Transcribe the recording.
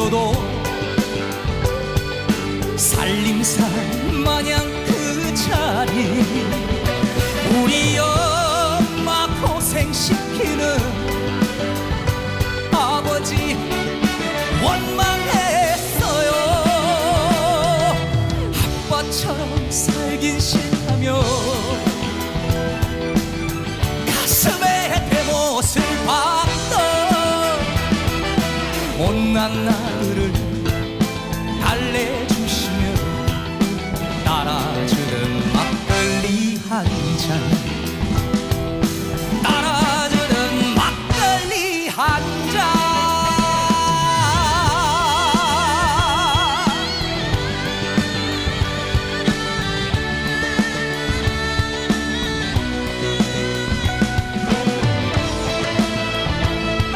모셔도 살림살 마냥 그 자리. 우리 엄마 고생시키는 아버지 원망했어요. 아빠처럼 살긴 싫 못난 나를 달래주시며 따라주는 막걸리 한잔